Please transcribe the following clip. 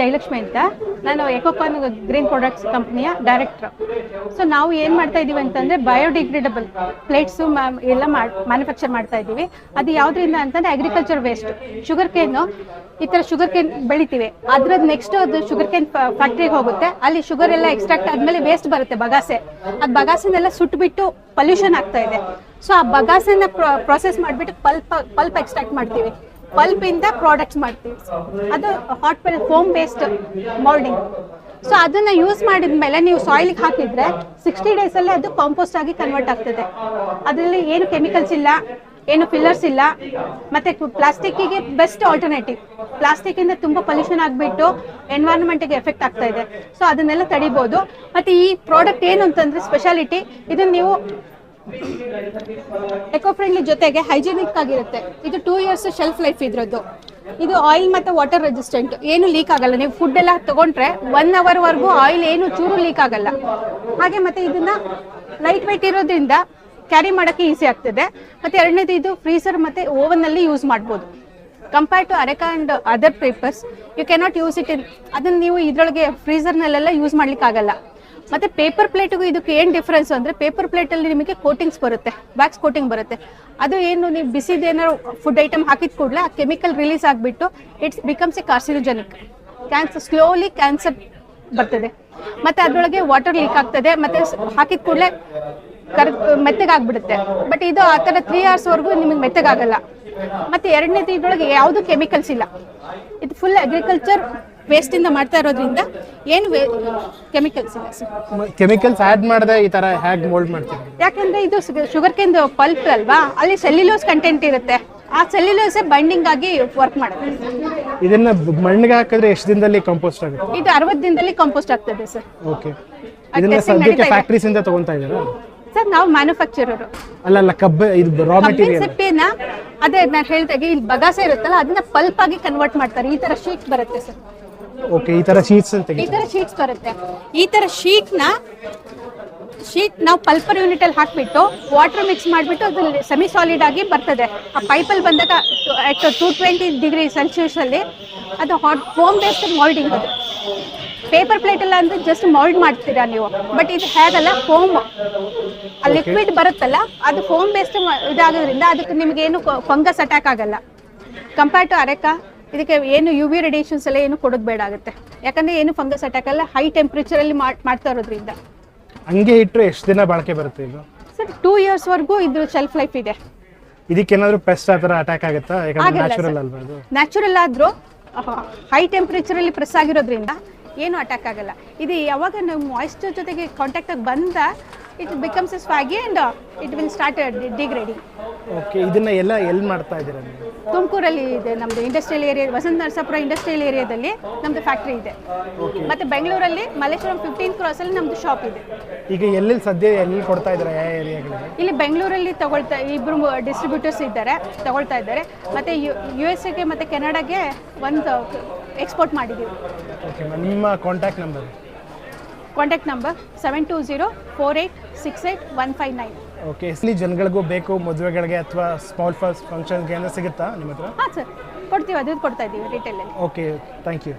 ಜಯಲಕ್ಷ್ಮಿ ಅಂತ. ನಾನು Ecocon green products ಕಂಪ್ನಿಯ ಡೈರೆಕ್ಟರ್ ಸೊ ನಾವು ಏನು ಮಾಡ್ತಾ ಇದ್ದೀವಿ ಅಂತಂದರೆ ಬಯೋಡಿಗ್ರೇಡಬಲ್ ಪ್ಲೇಟ್ಸು ಎಲ್ಲ ಮ್ಯಾನುಫ್ಯಾಕ್ಚರ್ ಮಾಡ್ತಾ ಇದ್ದೀವಿ ಅದು ಯಾವುದರಿಂದ ಅಂತಂದರೆ ಅಗ್ರಿಕಲ್ಚರ್ ವೇಸ್ಟ್ ಶುಗರ್ ಕೇನು ಈ ಥರ ಶುಗರ್ ಕೇನ್ ಬೆಳಿತೀವಿ. ಅದ್ರದ್ದು ನೆಕ್ಸ್ಟ್ ಅದು ಶುಗರ್ ಕೇನ್ ಫ್ಯಾಕ್ಟ್ರಿಗೆ ಹೋಗುತ್ತೆ. ಅಲ್ಲಿ ಶುಗರ್ ಎಲ್ಲ ಎಕ್ಸ್ಟ್ರಾಕ್ಟ್ ಆದಮೇಲೆ ವೇಸ್ಟ್ ಬರುತ್ತೆ ಬಗಾಸೆ. ಅದು ಬಗಾಸೆನೆಲ್ಲ ಸುಟ್ಬಿಟ್ಟು ಪೊಲ್ಯೂಷನ್ ಆಗ್ತಾ ಇದೆ. ಸೊ ಆ ಬಗಾಸೆನ ಪ್ರೊಸೆಸ್ ಮಾಡಿಬಿಟ್ಟು ಪಲ್ಪ್ ಪಲ್ಪ್ ಎಕ್ಸ್ಟ್ರಾಕ್ಟ್ ಮಾಡ್ತೀವಿ. ಪಲ್ಪ್ ಇಂದ ಪ್ರಾಡಕ್ಟ್ಸ್ ಮಾಡ್ತೀವಿ. ಅದು ಹಾಟ್ ಪೆಲ್ ಫೋಮ್ ಬೇಸ್ಡ್ ಮೋಲ್ಡಿಂಗ್ ಸೊ ಅದನ್ನ ಯೂಸ್ ಮಾಡಿದ ಮೇಲೆ ನೀವು ಸಾಯಿಲ್ಗೆ ಹಾಕಿದ್ರೆ ಸಿಕ್ಸ್ಟಿ ಡೇಸಲ್ಲಿ ಅದು ಕಾಂಪೋಸ್ಟ್ ಆಗಿ ಕನ್ವರ್ಟ್ ಆಗ್ತದೆ. ಅದರಲ್ಲಿ ಏನು ಕೆಮಿಕಲ್ಸ್ ಇಲ್ಲ, ಏನು ಫಿಲ್ಲರ್ಸ್ ಇಲ್ಲ, ಮತ್ತೆ ಪ್ಲಾಸ್ಟಿಕ್ಕಿಗೆ ಬೆಸ್ಟ್ ಆಲ್ಟರ್ನೇಟಿವ್ ಪ್ಲಾಸ್ಟಿಕ್ ಇಂದ ತುಂಬಾ ಪೊಲ್ಯೂಷನ್ ಆಗಿಬಿಟ್ಟು ಎನ್ವೈರನ್ಮೆಂಟ್ಗೆ ಎಫೆಕ್ಟ್ ಆಗ್ತಾ ಇದೆ. ಸೊ ಅದನ್ನೆಲ್ಲ ತಡಿಬಹುದು ಮತ್ತೆ ಈ ಪ್ರಾಡಕ್ಟ್ ಏನು ಅಂತಂದ್ರೆ ಸ್ಪೆಷಾಲಿಟಿ ಇದನ್ನ ನೀವು ಎಕೋ ಫ್ರೆಂಡ್ಲಿ ಜೊತೆಗೆ ಹೈಜಿನಿಕ್ ಆಗಿರುತ್ತೆ. ಇದು ಟೂ ಇಯರ್ಸ್ ಶೆಲ್ಫ್ ಲೈಫ್ ಇದ್ರದ್ದು. ಇದು ಆಯಿಲ್ ಮತ್ತೆ ವಾಟರ್ ರೆಸಿಸ್ಟೆಂಟ್ ಏನು ಲೀಕ್ ಆಗಲ್ಲ. ನೀವು ಫುಡ್ ಎಲ್ಲ ತಗೊಂಡ್ರೆ ಒನ್ ಅವರ್ ವರೆಗೂ ಆಯಿಲ್ ಏನು ಚೂರು ಲೀಕ್ ಆಗಲ್ಲ. ಹಾಗೆ ಮತ್ತೆ ಇದನ್ನ ಲೈಟ್ ವೆಯ್ಟ್ ಇರೋದ್ರಿಂದ ಕ್ಯಾರಿ ಮಾಡೋಕ್ಕೆ ಈಸಿ ಆಗ್ತದೆ. ಮತ್ತೆ ಎರಡನೇದು ಇದು ಫ್ರೀಸರ್ ಮತ್ತೆ ಓವನ್ ಅಲ್ಲಿ ಯೂಸ್ ಮಾಡ್ಬೋದು. Compare to areca and other papers you cannot use it in ಅದನ್ನ ನೀವು ಇದ್ರೊಳಗೆ ಫ್ರೀಸರ್ನಲ್ಲೆಲ್ಲ ಯೂಸ್ ಮಾಡ್ಲಿಕ್ಕೆ ಆಗಲ್ಲ ಮತ್ತೆ ಪೇಪರ್ ಪ್ಲೇಟ್ಗೂ ಇದಕ್ಕೆ ಏನು ಡಿಫ್ರೆನ್ಸ್ ಅಂದ್ರೆ ಪೇಪರ್ ಪ್ಲೇಟಲ್ಲಿ ನಿಮಗೆ ಕೋಟಿಂಗ್ಸ್ ಬರುತ್ತೆ ವ್ಯಾಕ್ಸ್ ಕೋಟಿಂಗ್ ಬರುತ್ತೆ. ಅದು ಏನು ನೀವು ಬಿಸಿದೇನೋ ಫುಡ್ ಐಟಮ್ ಹಾಕಿದ ಕೂಡಲೇ ಆ ಕೆಮಿಕಲ್ ರಿಲೀಸ್ ಆಗಿಬಿಟ್ಟು it's becomes a carcinogenic cancer slowly cancer ಬರ್ತದೆ. ಮತ್ತೆ ಅದರೊಳಗೆ ವಾಟರ್ ಲೀಕ್ ಆಗ್ತದೆ, ಮತ್ತೆ ಹಾಕಿದ ಕೂಡಲೇ ಕರ್ ಮೆತ್ತಗಾಗ್ಬಿಡುತ್ತೆ. ಬಟ್ ಇದು ಆ ಥರ ತ್ರೀ ಅವರ್ಸ್ವರೆಗೂ ನಿಮಗೆ ಮೆತ್ತಗಾಗಲ್ಲ. ಮತ್ತೆ ಎರಡನೇ ಇದ್ರೊಳಗೆ ಯಾವುದು ಕೆಮಿಕಲ್ಸ್ ಇಲ್ಲ. ಇದು ಫುಲ್ ಅಗ್ರಿಕಲ್ಚರ್ ವೇಸ್ಟಿಂದ ಮಾಡ್ತಾ ಇರೋದ್ರಿಂದ ಏನು ಕೆಮಿಕಲ್ಸ್ ಇಲ್ಲ ಸರ್. ಕೆಮಿಕಲ್ಸ್ ಆ್ಯಡ್ ಮಾಡದೆ ಈ ತರ ಹ್ಯಾಗ್ ಮೋಲ್ಡ್ ಮಾಡ್ತೀವಿ. ಯಾಕಂದ್ರೆ ಇದು ಶುಗರ್ ಕೇಂದ್ ಪಲ್ಪ್ ಅಲ್ವಾ? ಅಲ್ಲಿ ಸೆಲ್ಯುಲೋಸ್ ಕಂಟೆಂಟ್ ಇರುತ್ತೆ. ಆ ಸೆಲ್ಯುಲೋಸ್ ಬೈಂಡಿಂಗ್ ಆಗಿ ವರ್ಕ್ ಮಾಡುತ್ತೆ. ಇದನ್ನ ಮಣ್ಣಿಗೆ ಹಾಕಿದ್ರೆ ಎಷ್ಟು ದಿನದಲ್ಲಿ ಕಂಪೋಸ್ಟ್ ಆಗುತ್ತೆ? ಇದು ಅರವತ್ತು ದಿನದಲ್ಲಿ ಕಂಪೋಸ್ಟ್ ಆಗ್ತದೆ ಸರ್. ಓಕೆ ಇದನ್ನ ಸದ್ಯಕ್ಕೆ ನಡೀತಾ ಇದೆ. ಫ್ಯಾಕ್ಟ್ರೀಸ್ ಇಂದ ತಗೊಂತಾ ಇದ್ದೀರಾ? ಸರ್ ನಾವು ಮ್ಯಾನುಫ್ಯಾಕ್ಚರರ್ ಅಲ್ಲ ಅಲ್ಲ ಕಬ್ಬ ಇದು ರಾ ಮೆಟೀರಿಯಲ್ ಸಿಪ್ಪೆನ ಅದೇ ನಾನು ಹೇಳ್ದಾಗ ಇಲ್ಲಿ ಬಗಾಸೆ ಇರುತ್ತಲ್ಲ ಅದನ್ನ ಪಲ್ಪ್ ಆಗಿ ಕನ್ವರ್ಟ್ ಮಾಡ್ತಾರೆ. ಈ ತರ ಶೀಟ್ ಬರುತ್ತೆ ಸರ್. ಓಕೆ ಈ ತರ ಶೀಟ್ಸ್ ಈ ತರ ಶೀಟ್ಸ್ ಬರುತ್ತೆ. ಈ ತರ ಶೀಟ್ನ ಶೀಟ್ ನಾವು ಪಲ್ಪರ್ ಯೂನಿಟ್ ಅಲ್ಲಿ ಹಾಕ್ಬಿಟ್ಟು ವಾಟರ್ ಮಿಕ್ಸ್ ಮಾಡಿಬಿಟ್ಟು ಅದ್ರಲ್ಲಿ ಸೆಮಿ ಸಾಲಿಡ್ ಆಗಿ ಬರ್ತದೆ. ಆ ಪೈಪಲ್ಲಿ ಬಂದಾಗ at two twenty degree Celsius ಅಲ್ಲಿ ಅದು ಹಾಟ್ ಫೋಮ್ ಬೇಸ್ಡ್ ಮೋಲ್ಡಿಂಗ್ ಅದು. ಪೇಪರ್ ಪ್ಲೇಟ್ ಎಲ್ಲ ಅಂದ್ರೆ ಜಸ್ಟ್ ಮೋಲ್ಡ್ ಮಾಡ್ತೀರಾ ನೀವು. ಬಟ್ ಇದು ಹೇಗಲ್ಲ ಫೋಮ್ ಆ ಲಿಕ್ವಿಡ್ ಬರುತ್ತಲ್ಲ ಅದು ಫೋಮ್ ಬೇಸ್ಡ್ ಇದಾಗೋದ್ರಿಂದ ಅದಕ್ಕೆ ನಿಮ್ಗೆ ಏನು ಫಂಗಸ್ ಅಟ್ಯಾಕ್ ಆಗಲ್ಲ. ಕಂಪೇರ್ ಟು ಅರೆಕಾ ಇದಕ್ಕೆ ಏನು ಯು ವಿ ರೇಡಿಯೇಷನ್ಸ್ ಎಲ್ಲ ಏನು ಕೊಡೋದು ಬೇಡ ಆಗುತ್ತೆ. ಯಾಕಂದ್ರೆ ಏನು ಫಂಗಸ್ ಅಟ್ಯಾಕ್ ಅಲ್ಲ ಹೈ ಟೆಂಪ್ರೇಚರ್ ಅಲ್ಲಿ ಮಾಡ್- ಮಾಡ್ತಾ ಇರೋದ್ರಿಂದ. ಹಂಗೆ ಇಟ್ಟರೆ ಎಷ್ಟು ದಿನ ಬಾಳಿಕೆ ಬರುತ್ತೆ ಇದು? ಸರ್ ಟೂ ಇಯರ್ಸ್ವರೆಗೂ ಇದ್ರ ಶೆಲ್ಫ್ ಲೈಫ್ ಇದೆ. ಇದಕ್ಕೇನಾದ್ರೂ ಪೆಸ್ಟ್ ಆ ಥರ ಅಟ್ಯಾಕ್ ಆಗುತ್ತಾ? ಯಾಕಂದ್ರೆ ನ್ಯಾಚುರಲ್. ಅಲ್ವಾ ಅದು? ನ್ಯಾಚುರಲ್ ಆದರೂ ಹೈ ಟೆಂಪ್ರೇಚರ್ ಅಲ್ಲಿ ಪ್ರೆಸ್ ಆಗಿರೋದ್ರಿಂದ ಏನು ಅಟ್ಯಾಕ್ ಆಗಲ್ಲ. ಇದು ಯಾವಾಗ ನಾವು ಮಾಯಿಶ್ಚರ್ ಜೊತೆಗೆ ಕಾಂಟ್ಯಾಕ್ಟ್ ಬಂದ it becomes a soggy and it will start degrading okay ಇದನ್ನ ಎಲ್ಲ ಎಲ್ಲಿ ಮಾಡ್ತಾ ಇದ್ದೀರಾ ನೀವು? ತುಮಕೂರಲ್ಲಿ ಇದೆ ನಮ್ದು industrial area Vasantha Narasapura industrial ಏರಿಯಾದಲ್ಲಿ ನಮ್ದು ಫ್ಯಾಕ್ಟ್ರಿ ಇದೆ. ಮತ್ತೆ ಬೆಂಗಳೂರಲ್ಲಿ ಮಲ್ಲೇಶ್ವರಂ ಫಿಫ್ಟೀನ್ ಕ್ರಾಸಲ್ಲಿ ನಮ್ದು ಶಾಪ್ ಇದೆ. ಈಗ ಎಲ್ಲಿ ಸದ್ಯ ಎಲ್ಲಿ ಕೊಡ್ತಾ ಇದ್ದೀರಾ ಯಾವ ಏರಿಯಾಗಳಿಗೆ ಇಲ್ಲಿ ಬೆಂಗಳೂರಲ್ಲಿ ತಗೊಳ್ತಾ ಇಬ್ರು ಡಿಸ್ಟ್ರಿಬ್ಯೂಟರ್ಸ್ ಇದ್ದಾರೆ ತಗೊಳ್ತಾ ಇದ್ದಾರೆ. ಮತ್ತೆ ಯು ಎಸ್ ಎಗೆ ಮತ್ತೆ ಕೆನಡಾಗೆ ಒಂದು ಎಕ್ಸ್ಪೋರ್ಟ್ ಮಾಡಿದ್ದೀವಿ. ಓಕೆ ನಿಮ್ಮ contact number contact number seven two zero four eight six eight one five nine okay ಇಲ್ಲಿ ಜನಗಳಿಗೂ ಬೇಕು ಮದುವೆಗಳಿಗೆ ಅಥವಾ ಸ್ಮಾಲ್ ಫಸ್ಟ್ ಫಂಕ್ಷನ್ಗೆ ಏನೋ ಸಿಗುತ್ತಾ ನಿಮ್ಮ ಹತ್ರ? ಹಾಂ ಸರ್ ಕೊಡ್ತೀವಿ ಅದು ಕೊಡ್ತಾ ಇದ್ದೀವಿ ರಿಟೇಲಲ್ಲಿ ಓಕೆ ಥ್ಯಾಂಕ್ ಯು